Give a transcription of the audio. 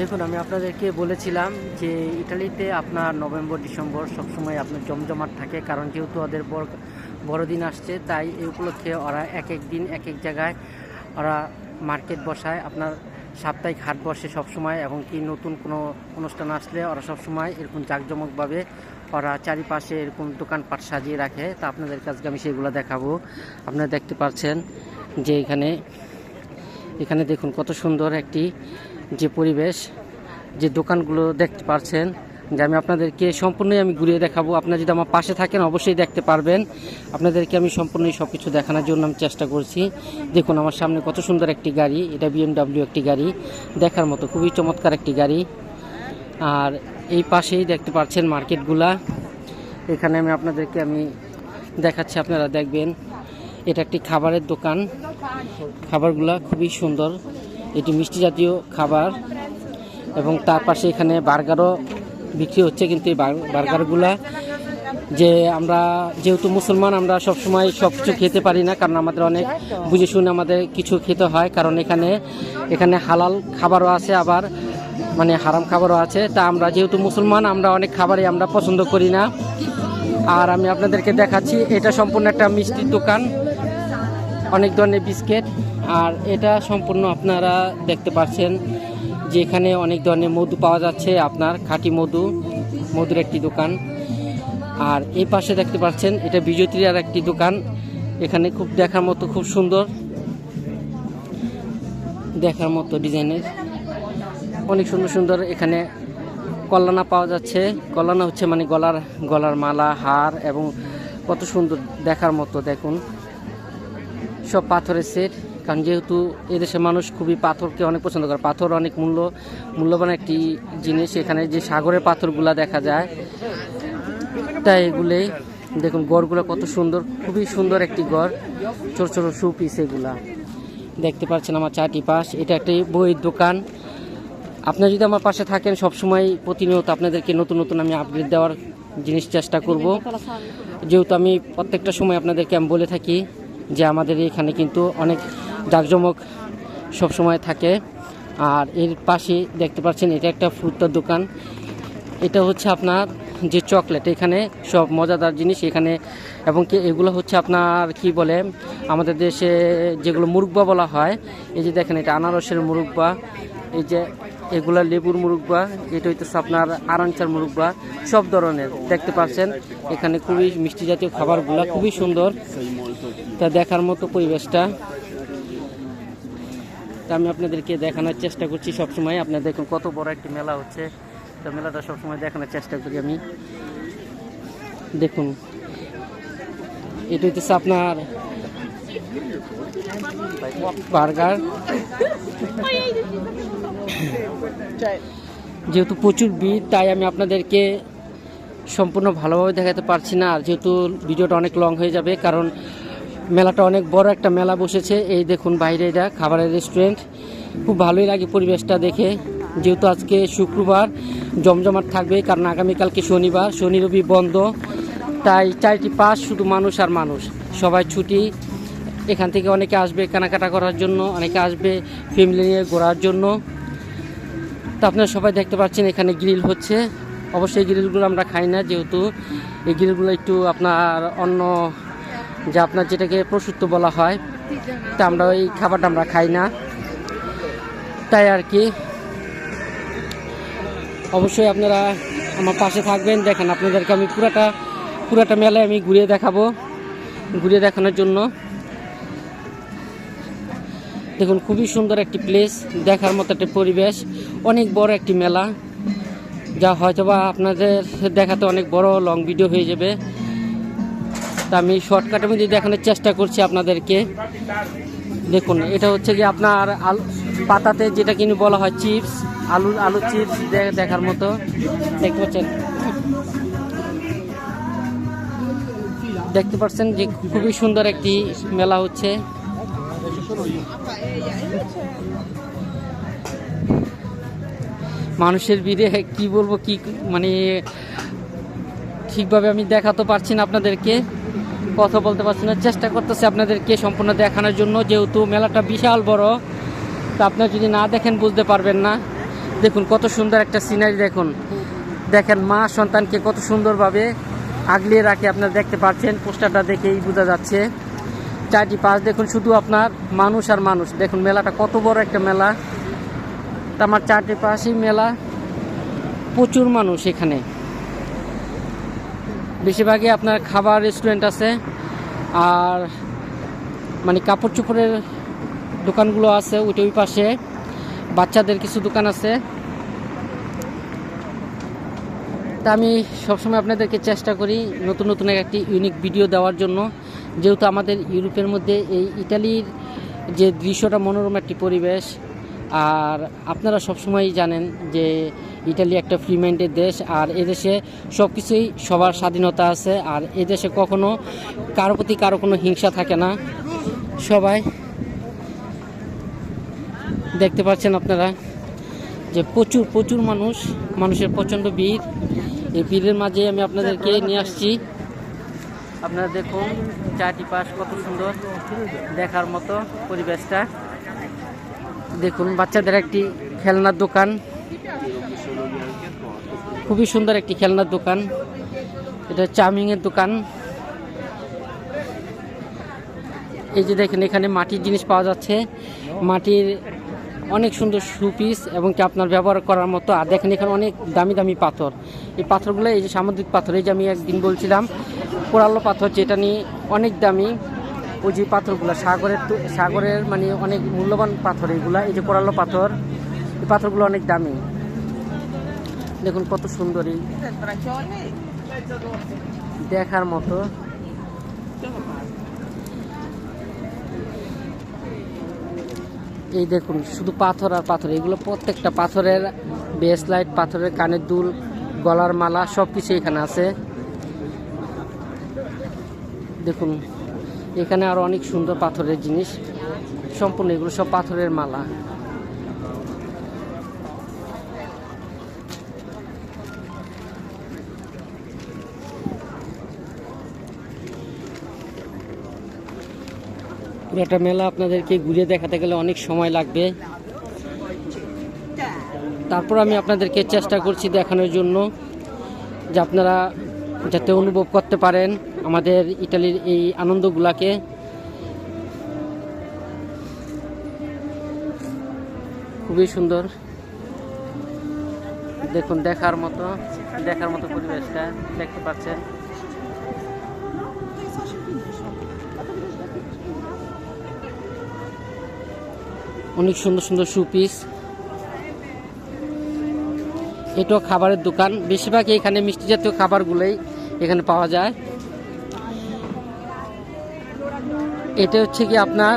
দেখুন, আমি আপনাদেরকে বলেছিলাম যে ইটালিতে আপনার নভেম্বর, ডিসেম্বর সবসময় আপনার জমজমাট থাকে, কারণ যেহেতু ওদের বড়, বড়দিন আসছে, তাই এই উপলক্ষে ওরা এক এক দিন, এক এক জায়গায় ওরা মার্কেট বসায়, আপনার সাপ্তাহিক হাট বসে সবসময়, এবং কি নতুন কোনো অনুষ্ঠান আসলে ওরা সবসময় এরকম জাঁকজমকভাবে ওরা চারিপাশে এরকম দোকানপাট সাজিয়ে রাখে। তা আপনাদের কাছে আমি সেগুলো দেখাবো। আপনারা দেখতে পাচ্ছেন যে এখানে এখানে দেখুন কত সুন্দর একটি যে পরিবেশ, যে দোকানগুলো দেখতে পারছেন, যে আমি আপনাদেরকে সম্পূর্ণই আমি ঘুরিয়ে দেখাবো। আপনারা যদি আমার পাশে থাকেন, অবশ্যই দেখতে পারবেন। আপনাদেরকে আমি সম্পূর্ণই সব কিছু দেখানোর জন্য আমি চেষ্টা করছি। দেখুন, আমার সামনে কত সুন্দর একটি গাড়ি। এটা বিএমডাব্লিউ একটি গাড়ি। দেখার মতো খুবই চমৎকার একটি গাড়ি। আর এই পাশেই দেখতে পাচ্ছেন মার্কেটগুলা। এখানে আমি আপনাদেরকে আমি দেখাচ্ছি, আপনারা দেখবেন। এটা একটি খাবারের দোকান। খাবারগুলা খুবই সুন্দর। এটি মিষ্টি জাতীয় খাবার এবং তার পাশে এখানে বার্গারও বিক্রি হচ্ছে, কিন্তু এই বার্গারগুলা যে আমরা, যেহেতু মুসলমান, আমরা সব সময় সব কিছু খেতে পারি না, কারণ আমাদের অনেক বুঝে শুনে আমাদের কিছু খেতে হয়, কারণ এখানে এখানে হালাল খাবারও আছে আবার মানে হারাম খাবারও আছে। তা আমরা যেহেতু মুসলমান, আমরা অনেক খাবারই আমরা পছন্দ করি না। আর আমি আপনাদেরকে দেখাচ্ছি, এটা সম্পূর্ণ একটা মিষ্টির দোকান। অনেক ধরনের বিস্কিট। আর এটা সম্পূর্ণ আপনারা দেখতে পাচ্ছেন যে এখানে অনেক ধরনের মধু পাওয়া যাচ্ছে, আপনার খাঁটি মধু, মধুর একটি দোকান। আর এই পাশে দেখতে পাচ্ছেন, এটা বিজয়ত্রিয়ার একটি দোকান। এখানে খুব দেখার মতো খুব সুন্দর দেখার মতো ডিজাইনের। অনেক সুন্দর সুন্দর এখানে কল্যাণা পাওয়া যাচ্ছে। কল্যাণা হচ্ছে মানে গলার গলার মালা, হার এবং কত সুন্দর দেখার মতো দেখুন। সব পাথরের সেট কারণ যেহেতু এদেশের মানুষ খুবই পাথরকে অনেক পছন্দ করে। পাথর অনেক মূল্য, মূল্যবান একটি জিনিস। এখানে যে সাগরের পাথরগুলা দেখা যায়, তাই এগুলোই দেখুন গড়গুলো কত সুন্দর, খুবই সুন্দর একটি গড়। ছোটো ছোটো শু পিস এগুলা। দেখতে পাচ্ছেন আমার চারটি পাশ এটা একটি বইয়ের দোকান। আপনারা যদি আমার পাশে থাকেন, সবসময় প্রতিনিয়ত আপনাদেরকে নতুন নতুন আমি আপডেট দেওয়ার জিনিস চেষ্টা করব। যেহেতু আমি প্রত্যেকটা সময় আপনাদেরকে আমি বলে থাকি যে আমাদের এখানে কিন্তু অনেক জাঁকজমক সবসময় থাকে। আর এর পাশে দেখতে পাচ্ছেন, এটা একটা ফ্রুটার দোকান। এটা হচ্ছে আপনার যে চকলেট, এখানে সব মজাদার জিনিস এখানে। এবং কি এগুলো হচ্ছে আপনার কি বলে, আমাদের দেশে যেগুলো মুরব্বা বলা হয়, এই যে দেখেন এটা আনারসের মুরব্বা এই যে এগুলা লেবুর মুরব্বা এটা হইতেছে আপনার আরাঞ্চার মুরব্বা সব ধরনের। দেখতে পাচ্ছেন, এখানে খুবই মিষ্টি জাতীয় খাবারগুলো, খুবই সুন্দর। তা দেখার মতো পরিবেশটা। তা আমি আপনাদেরকে দেখানোর চেষ্টা করছি সবসময়। আপনারা দেখুন কত বড় একটি মেলা হচ্ছে। তো মেলাটা সবসময় দেখানোর চেষ্টা করি আমি। দেখুন, এটা হচ্ছে আপনার বার্গার। যেহেতু প্রচুর ভিড়, তাই আমি আপনাদেরকে সম্পূর্ণ ভালোভাবে দেখাতে পারছি না। আর যেহেতু ভিডিওটা অনেক লং হয়ে যাবে, কারণ মেলাটা অনেক বড় একটা মেলা বসেছে। এই দেখুন বাইরে এটা খাবারের রেস্টুরেন্ট খুব ভালোই লাগে পরিবেশটা দেখে। যেহেতু আজকে শুক্রবার, জমজমাট থাকবে, কারণ আগামীকালকে শনিবার। শনি রবি বন্ধ, তাই চারটি পাস শুধু মানুষ আর মানুষ। সবাই ছুটি এখান থেকে অনেকে আসবে কেনাকাটা করার জন্য, অনেকে আসবে ফ্যামিলি নিয়ে ঘোরার জন্য। তো আপনারা সবাই দেখতে পাচ্ছেন এখানে গ্রিল হচ্ছে। অবশ্যই গ্রিলগুলো আমরা খাই না, যেহেতু এই গ্রিলগুলো একটু আপনার অন্য যে আপনার যেটাকে প্রসূত্ব বলা হয়, তা আমরা ওই খাবারটা আমরা খাই না। তাই আর কি। অবশ্যই আপনারা আমার পাশে থাকবেন। দেখেন আপনাদেরকে আমি পুরাটা পুরাটা মেলায় আমি ঘুরিয়ে দেখাবো, ঘুরিয়ে দেখানোর জন্য। দেখুন, খুবই সুন্দর একটি প্লেস দেখার মতো একটা পরিবেশ, অনেক বড় একটি মেলা, যা হয়তোবা আপনাদের দেখাতে অনেক বড় লং ভিডিও হয়ে যাবে। তা আমি শর্টকাটের মধ্যে দেখানোর চেষ্টা করছি আপনাদেরকে। দেখুন, এটা হচ্ছে যে আপনার আলু, পাতাতে যেটা কিনে বলা হয় চিপস আলু আলু চিপস দেখার মতো। দেখতে পাচ্ছেন? দেখতে পাচ্ছেন যে খুবই সুন্দর একটি মেলা হচ্ছে। মানুষের ভিড়ে কি বলব, কি মানে ঠিকভাবে আমি দেখাতে পারছি না আপনাদেরকে, কথা বলতে পারছি না, চেষ্টা করতেছি আপনাদেরকে সম্পূর্ণ দেখানোর জন্য, যেহেতু মেলাটা বিশাল বড়, তা আপনারা যদি না দেখেন বুঝতে পারবেন না। দেখুন কত সুন্দর একটা সিনারি দেখুন। দেখেন মা সন্তানকে কত সুন্দরভাবে আগলিয়ে রাখে, আপনারা দেখতে পাচ্ছেন, পোস্টারটা দেখেই বোঝা যাচ্ছে। চারটি পাশ, দেখুন শুধু আপনার মানুষ আর মানুষ। দেখুন মেলাটা কত বড় একটা মেলা। আমার চারটি পাশেই মেলা। প্রচুর মানুষ এখানে। বেশিরভাগই আপনার খাবার রেস্টুরেন্ট আছে। আর মানে কাপড় চোপড়ের দোকানগুলো আছে ওইটা ওই পাশে। বাচ্চাদের কিছু দোকান আছে। তা আমি সবসময় আপনাদেরকে চেষ্টা করি নতুন নতুন একটি ইউনিক ভিডিও দেওয়ার জন্য। যেহেতু আমাদের ইউরোপের মধ্যে এই ইটালির যে দৃশ্যটা মনোরম একটি পরিবেশ, আর আপনারা সবসময়ই জানেন যে ইটালি একটা ফ্রি মাইন্ডের দেশ, আর এদেশে সব কিছুই সবার স্বাধীনতা আছে, আর এদেশে কখনো কারও প্রতি কারও কোনো হিংসা থাকে না। সবাই দেখতে পাচ্ছেন আপনারা যে প্রচুর প্রচুর মানুষ, মানুষের প্রচণ্ড ভিড়। এই ভিড়ের মাঝে আমি আপনাদেরকে নিয়ে আসছি। আপনারা দেখুন, চারটি পাশ কত সুন্দর দেখার মতো পরিবেশটা। দেখুন, বাচ্চাদের একটি খেলনার দোকান। খুবই সুন্দর একটি খেলনার দোকান। এটা চাউমিংয়ের দোকান। এই যে দেখেন, এখানে মাটির জিনিস পাওয়া যাচ্ছে। মাটির অনেক সুন্দর সুপিস এবং কি আপনার ব্যবহার করার মতো। আর দেখেন, এখানে অনেক দামি দামি পাথর। এই পাথরগুলো, এই যে সামুদ্রিক পাথর, এই যে আমি একদিন বলছিলাম কোরাল্লো পাথর যেটা নিয়ে অনেক দামি। ওই যে পাথরগুলো, সাগরের সাগরের মানে অনেক মূল্যবান পাথর এইগুলা এই যে কোরাল্লো পাথর, এই পাথরগুলো অনেক দামি। দেখুন কত সুন্দর। দেখার মতো। এই দেখুন, শুধু পাথর আর পাথর। এগুলো প্রত্যেকটা পাথরের বেস লাইট পাথরের কানের দুল, গলার মালা সব কিছু এখানে আছে। দেখুন, এখানে আরও অনেক সুন্দর পাথরের জিনিস। সম্পূর্ণ এগুলো সব পাথরের মালা। পুরোটা মেলা আপনাদেরকে ঘুরে দেখাতে গেলে অনেক সময় লাগবে। তারপর আমি আপনাদেরকে চেষ্টা করছি দেখানোর জন্য যে আপনারা যাতে অনুভব করতে পারেন। আমাদের ইটালির এই আনন্দগুলাকে খুবই সুন্দর। দেখুন, দেখার মতো দেখার মতো পরিবেশটা দেখতে পাচ্ছেন। অনেক সুন্দর সুন্দর সুপিস এটাও খাবারের দোকান। বেশিরভাগ এখানে মিষ্টি জাতীয় খাবারগুলোই এখানে পাওয়া যায়। এটা হচ্ছে কি আপনার